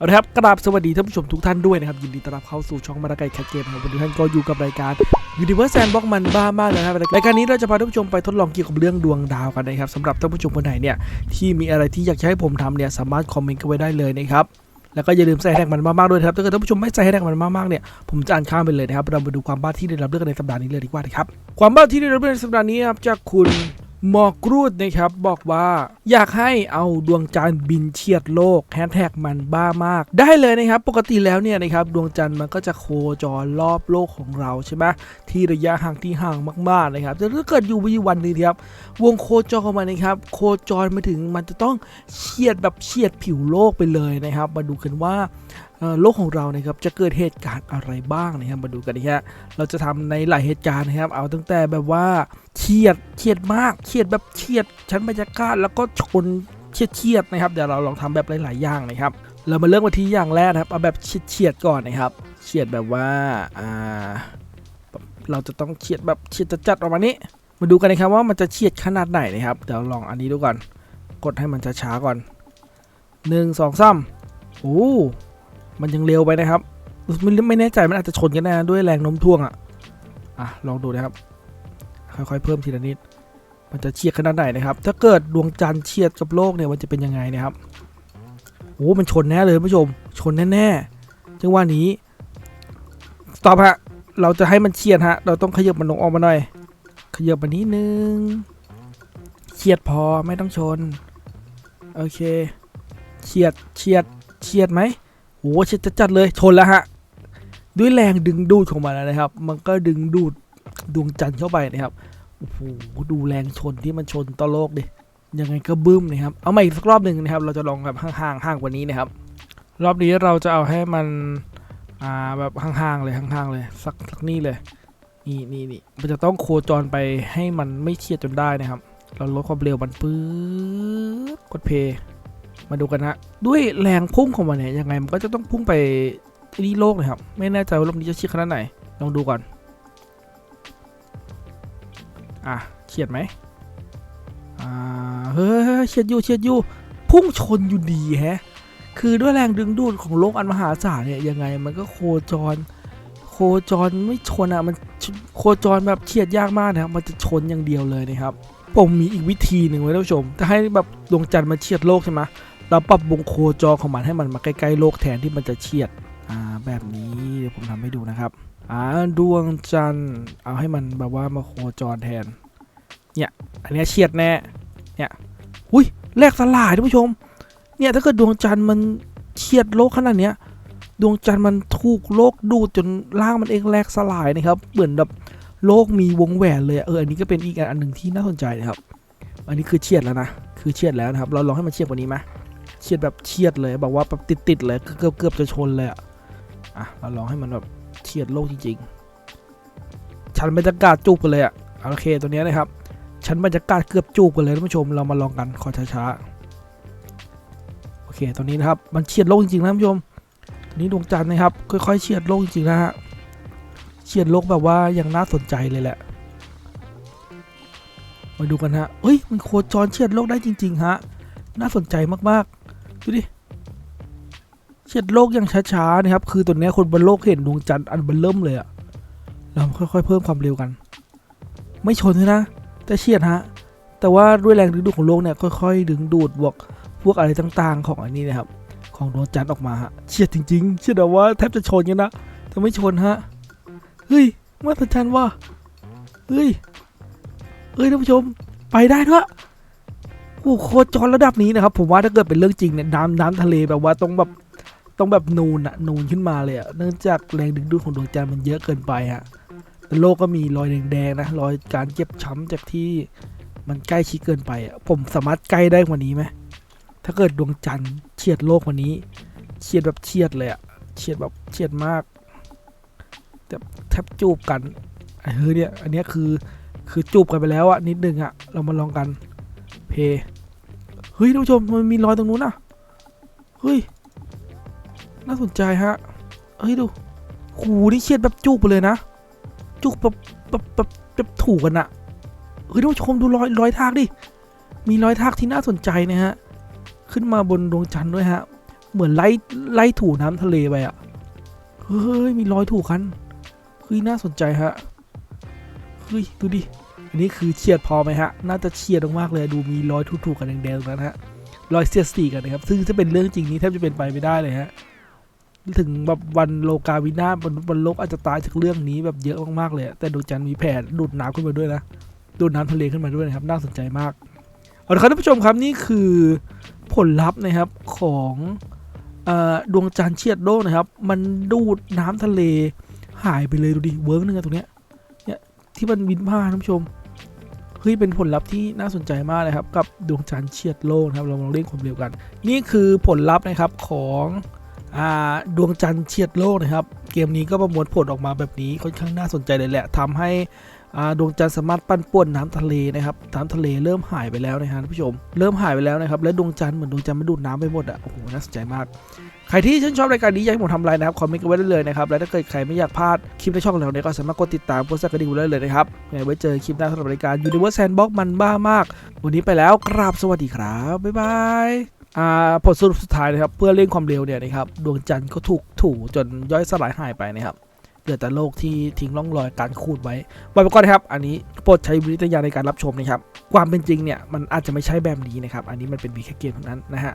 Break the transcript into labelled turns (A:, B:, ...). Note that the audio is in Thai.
A: เอาละครับกราบสวัสดีท่านผู้ชมทุกท่านด้วยนะครับ ยินดีต้อนรับเข้าสู่ช่องมาราไกแคทเกมครับวันนี้ท่านก็อยู่กับรายการ Universe Sandbox มันบ้ามากเลยนะครับรายการนี้เราจะพาท่านผู้ชมไปทดลองเกี่ยวกับเรื่องดวงดาวกันนะครับสำหรับท่านผู้ชมคนไหนเนี่ยที่มีอะไรที่อยากให้ผมทำเนี่ยสามารถคอมเมนต์กันไว้ได้เลยนะครับแล้วก็อย่าลืมใส่แท็กมันมากๆด้วยครับถ้าเกิดท่านผู้ชมไม่ใส่แท็กมันมากๆเนี่ยผมจะอ่านข้ามไปเลยนะครับเรามาดูความบ้าที่ได้รับเลือกในสัปดาห์นี้เลยดีกว่านะครับความบ้าที่ได้รับเลือกในสัปดาห์นี้ครับจากคุณ หมอกรูดนะครับบอกว่าอยากให้เอาดวงจันทร์บินเฉียดโลกแฮชแท็กมันบ้ามาก ได้เลยนะครับปกติแล้วเนี่ยนะครับดวงจันทร์มันก็จะโคจรรอบโลกของเราใช่ไหมที่ระยะห่างที่ห่างมากๆนะครับแต่ถ้าเกิดอยู่วิวันนึงครับวงโคจรของมันนะครับโคจรมาถึงมันจะต้องเฉียดแบบเฉียดผิวโลกไปเลยนะครับ มาดูกันว่า โลกของเรานะครับจะเกิดเหตุการณ์อะไรบ้างนะครับมาดูกันนะฮะเราจะทำในหลายเหตุการณ์นะครับเอาตั้งแต่แบบว่าเฉียดเฉียดมากเฉียดแบบเฉียดชั้นบรรยากาศแล้วก็ชนเฉียดเฉียดนะครับเดี๋ยวเราลองทำแบบหลาย ๆ อย่างนะครับเรามาเริ่มกันที่อย่างแรกนะครับเอาแบบเฉียดเฉียดก่อนนะครับเฉียดแบบว่าอ่าเราจะต้องเฉียดแบบเฉียดจัดๆออกมานี้ มาดูกันนะครับว่ามันจะเฉียดขนาดไหนนะครับเดี๋ยวลองอันนี้ดูก่อน กดให้มันช้าๆก่อนหนึ่งสองสโอ้ มันยังเร็วไปนะครับไม่ไม่แน่ใจมันอาจจะชนกันแน่ด้วยแรงโน้มถ่วงอะอะลองดูนะครับ ค่อยๆเพิ่มทีละนิด มันจะเฉียดขนาดไหนนะครับ ถ้าเกิดดวงจันทร์เฉียดกับโลกเนี่ยมันจะเป็นยังไงนะครับโอ้มันชนแน่เลยผู้ชม ชนแน่ๆจังหวะนี้ตอบฮะเราจะให้มันเฉียดฮะ เราต้องขยับมันลงออกมาหน่อย ขยับมานิดนึงเฉียดพอไม่ต้องชน โอเคเฉียดเฉียดเฉียดไหม โอ้ชิดจัดๆเลยชนแล้วฮะ ด้วยแรงดึงดูดของมันนะครับ มันก็ดึงดูดดวงจันทร์เข้าไปนะครับโอ้โหดูแรงชนที่มันชนต่อโลกดิยังไงก็บึ้มนะครับ เอาใหม่อีกสักรอบหนึ่งนะครับ เราจะลองแบบห่างๆห่างกว่านี้นะครับ รอบนี้เราจะเอาให้มันอ่าแบบห่างๆเลยห่างๆเลยสักสักนี่เลย นี่นี่นี่มันจะต้องโคจรไปให้มันไม่เฉียดจนได้นะครับ เราลดความเร็วมันปื๊ดกดเพย์ มาดูกันฮะ ด้วยแรงพุ่งของมันเนี่ยยังไงมันก็จะต้องพุ่งไปที่โลกนะครับ ไม่แน่ใจว่าโลกนี้จะเฉียดขนาดไหน ลองดูก่อน อะเฉียดไหมอ่าเฮ้ยเฉียดอยู่เฉียดอยู่ พุ่งชนอยู่ดีแฮะ คือด้วยแรงดึงดูดของโลกอันมหาศาลเนี่ยยังไงมันก็โคจร โคจรไม่ชนอะมันโคจรแบบเฉียดยากมากนะครับมันจะชนอย่างเดียวเลยนะครับผมมีอีกวิธีหนึ่งไว้ท่านผู้ชมถ้าให้แบบดวงจันทร์มาเฉียดโลกใช่ไหม เราปรับวงโคจรของมันให้มันมาใกล้ๆโลกแทนที่มันจะเฉียดอ่าแบบนี้เดี๋ยวผมทำให้ดูนะครับอ่าดวงจันทร์เอาให้มันแบบว่ามาโคจรแทนเนี่ยอันนี้เฉียดแน่เนี่ยอุ้ยแลกสลายท่านผู้ชมเนี่ยถ้าเกิดดวงจันทร์มันเฉียดโลกขนาดเนี้ยดวงจันทร์มันถูกโลกดูดจนร่างมันเองแลกสลายนะครับเหมือนแบบโลกมีวงแหวนเลยเอออันนี้ก็เป็นอีกอันหนึ่งที่น่าสนใจนะครับ อันนี้คือเฉียดแล้วนะ คือเฉียดแล้วนะครับ เราลองให้มันเฉียดกว่านี้ไหม เฉียดแบบเฉียดเลยบอกว่าแบบติดๆเลยเกือบเกือบจะชนเลยอะอะเราลองให้มันแบบเฉียดโลกจริงๆชั้นบรรยากาศจูบกันเลยอะโอเคตัวเนี้ยนะครับชั้นบรรยากาศเกือบจูบกันเลยท่านผู้ชมเรามาลองกันขอช้าๆโอเคตัวนี้นะครับมันเฉียดโลกจริงๆนะท่านผู้ชมตัวนี้ดวงจันทร์นะครับค่อยๆเฉียดโลกจริงๆนะฮะเฉียดโลกแบบว่ายังน่าสนใจเลยแหละมาดูกันฮะเอ้ยมันโคจรเฉียดโลกได้จริง ๆ ฮะ น่าสนใจมากๆ ดูดิเฉียดโลกอย่างช้าๆนะครับ คือตัวนี้คนบนโลกเห็นดวงจันทร์อันเบลเริ่มเลยอะเราค่อยๆเพิ่มความเร็วกัน ไม่ชนนะ แต่เฉียดฮะ แต่ว่าด้วยแรงดึงดูดของโลกเนี่ยค่อยๆดึงดูดบวกพวกอะไรต่างๆ ของอันนี้นะครับ ของดวงจันทร์ออกมาฮะเฉียดจริงๆเฉียดแบบว่าแทบจะชนกันนะแต่ไม่ชนฮะเฮ้ยมาตรจันว่าเฮ้ยเฮ้ยท่านผู้ชมไปได้ด้วย โอ้โหโคจรระดับนี้นะครับ ผมว่าถ้าเกิดเป็นเรื่องจริงเนี่ยน้ำน้ำทะเลแบบว่าต้องแบบต้องแบบนูนอะนูนขึ้นมาเลยอะเนื่องจากแรงดึงดูดของดวงจันทร์มันเยอะเกินไปฮะแต่โลกก็มีรอยแดงๆนะรอยการเจ็บช้ำจากที่มันใกล้ชิดเกินไปอะผมสามารถใกล้ได้กว่านี้ไหมถ้าเกิดดวงจันทร์เฉียดโลกกว่านี้เฉียดแบบเฉียดเลยอะเฉียดแบบเฉียดมากแต่แทบจูบกันเออเนี่ยอันนี้คือคือจูบกันไปแล้วอะนิดนึงอะเรามาลองกัน เพเฮ้ยท่านผู้ชมมันมีรอยตรงนู้นอะเฮ้ยน่าสนใจฮะเฮ้ยดูหูนี่เฉียดแบบจุกไปเลยนะ จุกแบบแบบแบบแบบถูกกันอะเฮ้ยท่านผู้ชมดูรอยรอยทากดิมีรอยทากที่น่าสนใจนะฮะขึ้นมาบนดวงจันทร์ด้วยฮะ เหมือนไล่ไล่ถูน้ำทะเลไปอะเฮ้ยมีรอยถูกันเฮ้ยน่าสนใจฮะเฮ้ยดูดิ อันนี้คือเฉียดพอไหมฮะ น่าจะเฉียดมากเลยดูมีรอยถูๆกันแดงๆนั้นฮะ รอยเสียดสีกันนะครับ ซึ่งถ้าเป็นเรื่องจริงนี้แทบจะเป็นไปไม่ได้เลยฮะ ถึงแบบวันโลกาวินาศวันวันโลกอาจจะตายจากเรื่องนี้แบบเยอะมากๆเลย แต่ดวงจันทร์มีแผนดูดน้ำขึ้นมาด้วยนะ ดูดน้ำทะเลขึ้นมาด้วยนะครับ น่าสนใจมาก เอาละครับท่านผู้ชมครับนี่คือผลลัพธ์นะครับของอดวงจันทร์เชียดโลกนะครับ มันดูดน้ำทะเลหายไปเลยดูดิเวิร์กนึงอะตรงเนี้ยเนี่ยที่มันวินผ้านท่านผู้ชม เฮ้ยเป็นผลลัพธ์ที่น่าสนใจมากเลยครับ กับดวงจันทร์เฉียดโลกนะครับเราลองเล่นความเร็วกัน นี่คือผลลัพธ์นะครับของอดวงจันทร์เฉียดโลกนะครับ เกมนี้ก็ประมวลผลออกมาแบบนี้ค่อนข้างน่าสนใจเลยแหละทำให้ ดวงจันทร์สามารถปั้นป่วนน้ำทะเลนะครับน้ำทะเลเริ่มหายไปแล้วนะฮะท่านผู้ชม เริ่มหายไปแล้วนะครับ และดวงจันทร์เหมือนดวงจันทร์มันดูดน้ำไปหมดอะ โอ้โห น่าสนใจมาก ใครที่ชื่นชอบรายการนี้อยากให้ผมทำอะไรนะครับ คอมเมนต์กันไว้ได้เลยนะครับ และถ้าเกิดใครไม่อยากพลาดคลิปในช่องเราเนี่ยก็สามารถกดติดตามกดซับกระดิ่งไว้ได้เลยนะครับไงไว้เจอคลิปหน้าสำหรับรายการ Universe Sandbox มันบ้ามาก วันนี้ไปแล้วกราบสวัสดีครับบ๊ายบายอ่าผลสรุปสุดท้ายนะครับเพื่อเร่งความเร็วเนี่ยนะครับดวงจันทร์ก็ถูกถูจนย่อยสลายหายไปนะครับ เหลือแต่โลกที่ทิ้งร่องรอยการขูดไว้ไว้ไปก่อนนะครับ อันนี้โปรดใช้วิจารณญาณในการรับชมนะครับ ความเป็นจริงเนี่ยมันอาจจะไม่ใช่แบบนี้นะครับ อันนี้มันเป็นวีแค่เกมเท่านั้นนะฮะ